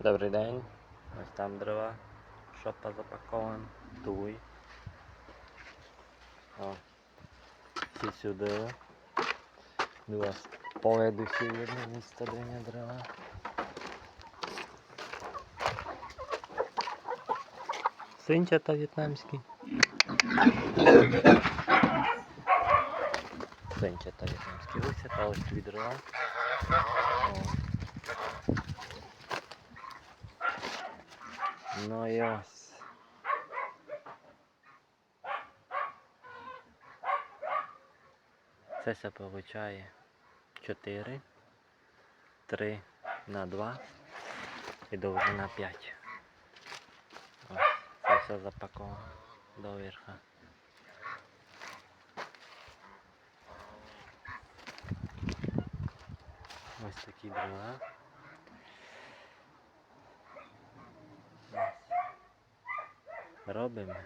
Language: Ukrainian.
Добрий день. Ось там дрова. Шопа запакована. Туй. О. Всі сюди. До вас поведу ще в одне місце, де не дрова. Синчата в'єтнамські. Синчата в'єтнамські. Ось дрова. Ну і ось. Це все получає 4, 3 на 2 і довжина 5. Ось, це все запаковано до верха. Ось такі дрова. Ось. Робимо